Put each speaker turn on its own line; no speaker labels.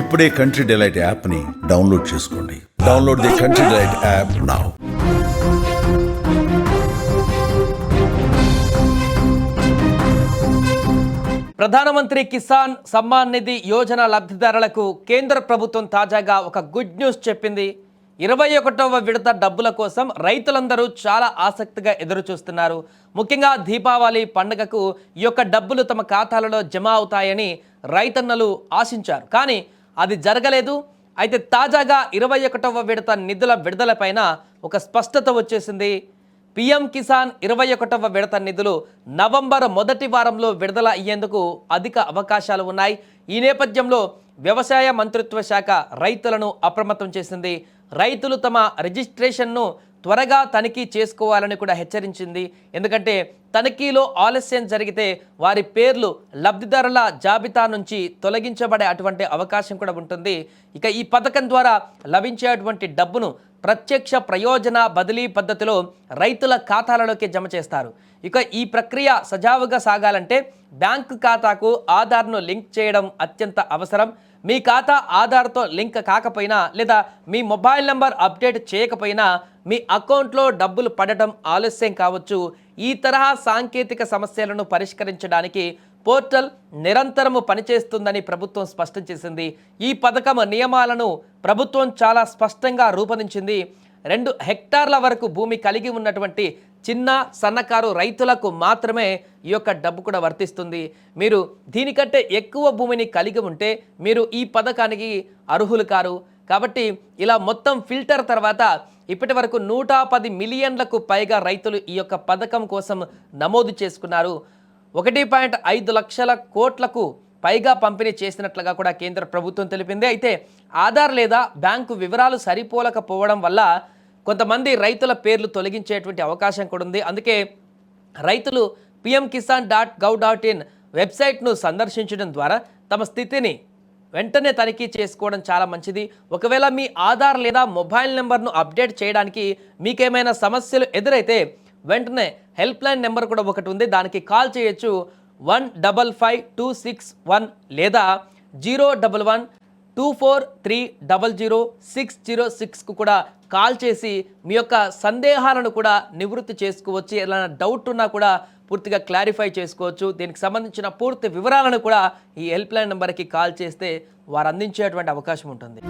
ఇప్పుడే country delight యాప్ని download చేసుకోండి. Download the Country Delight app now
Pradhanmantri Kisan Samman Nidhi Yojana లబ్ధిదారులకు కేంద్ర ప్రభుత్వం తాజాగా ఒక గుడ్ న్యూస్ చెప్పింది. ఇరవై ఒకటవ విడత డబ్బుల కోసం రైతులందరూ చాలా ఆసక్తిగా ఎదురు చూస్తున్నారు ముఖ్యంగా దీపావళి పండుగకు ఈ యొక్క డబ్బులు తమ ఖాతాలలో జమ అవుతాయని రైతన్నలు ఆశించారు. కానీ అది జరగలేదు. అయితే తాజాగా ఇరవై ఒకటవ విడత నిధుల విడుదలపైన ఒక స్పష్టత వచ్చేసింది. పీఎం కిసాన్ ఇరవై ఒకటవ విడత నిధులు నవంబర్ మొదటి వారంలో విడుదల అయ్యేందుకు అధిక అవకాశాలు ఉన్నాయి. ఈ నేపథ్యంలో వ్యవసాయ మంత్రిత్వ శాఖ రైతులను అప్రమత్తం చేసింది. రైతులు తమ రిజిస్ట్రేషన్ను త్వరగా తనిఖీ చేసుకోవాలని కూడా హెచ్చరించింది. ఎందుకంటే తనిఖీలో ఆలస్యం జరిగితే వారి పేర్లు లబ్ధిదారుల జాబితా నుంచి తొలగించబడే అటువంటి అవకాశం కూడా ఉంటుంది. ఇక ఈ పథకం ద్వారా లభించేటువంటి డబ్బును ప్రత్యక్ష ప్రయోజన బదిలీ పద్ధతిలో రైతుల ఖాతాలలోకి జమ చేస్తారు. ఇక ఈ ప్రక్రియ సజావుగా సాగాలంటే బ్యాంకు ఖాతాకు ఆధార్ను లింక్ చేయడం అత్యంత అవసరం. మీ ఖాతా ఆధార్తో లింక్ కాకపోయినా లేదా మీ మొబైల్ నంబర్ అప్డేట్ చేయకపోయినా మీ అకౌంట్లో డబ్బులు పడటం ఆలస్యం కావచ్చు. ఈ తరహా సాంకేతిక సమస్యలను పరిష్కరించడానికి పోర్టల్ నిరంతరము పనిచేస్తుందని ప్రభుత్వం స్పష్టం చేసింది. ఈ పథకం నియమాలను ప్రభుత్వం చాలా స్పష్టంగా రూపొందించింది. రెండు హెక్టార్ల వరకు భూమి కలిగి ఉన్నటువంటి చిన్న సన్నకారు రైతులకు మాత్రమే ఈ యొక్క డబ్బు కూడా వర్తిస్తుంది. మీరు దీనికంటే ఎక్కువ భూమిని కలిగి ఉంటే మీరు ఈ పథకానికి అర్హులు కారు. కాబట్టి ఇలా మొత్తం ఫిల్టర్ తర్వాత ఇప్పటి వరకు నూట పది మిలియన్లకు పైగా రైతులు ఈ యొక్క పథకం కోసం నమోదు చేసుకున్నారు. ఒకటి పాయింట్ ఐదు లక్షల కోట్లకు పైగా పంపిణీ చేసినట్లుగా కూడా కేంద్ర ప్రభుత్వం తెలిపింది. అయితే ఆధార్ లేదా బ్యాంకు వివరాలు సరిపోలకపోవడం వల్ల కొంతమంది రైతుల పేర్లు తొలగించేటువంటి అవకాశం కూడా ఉంది. అందుకే రైతులు PM Kisan dot gov dot in వెబ్సైట్ను సందర్శించడం ద్వారా తమ స్థితిని వెంటనే తనిఖీ చేసుకోవడం చాలా మంచిది. ఒకవేళ మీ ఆధార్ లేదా మొబైల్ నెంబర్ను అప్డేట్ చేయడానికి మీకేమైనా సమస్యలు ఎదురైతే వెంటనే హెల్ప్ లైన్ నెంబర్ కూడా ఒకటి ఉంది. దానికి కాల్ చేయొచ్చు. One double five two six one లేదా zero double one two four three double zero six zero సిక్స్కు కూడా కాల్ చేసి మీ యొక్క సందేహాలను కూడా నివృత్తి చేసుకోవచ్చు. ఏదైనా డౌట్ ఉన్నా కూడా పూర్తిగా క్లారిఫై చేసుకోవచ్చు. దీనికి సంబంధించిన పూర్తి వివరాలను కూడా ఈ హెల్ప్ లైన్ నెంబర్కి కాల్ చేస్తే వారు అందించేటువంటి అవకాశం ఉంటుంది.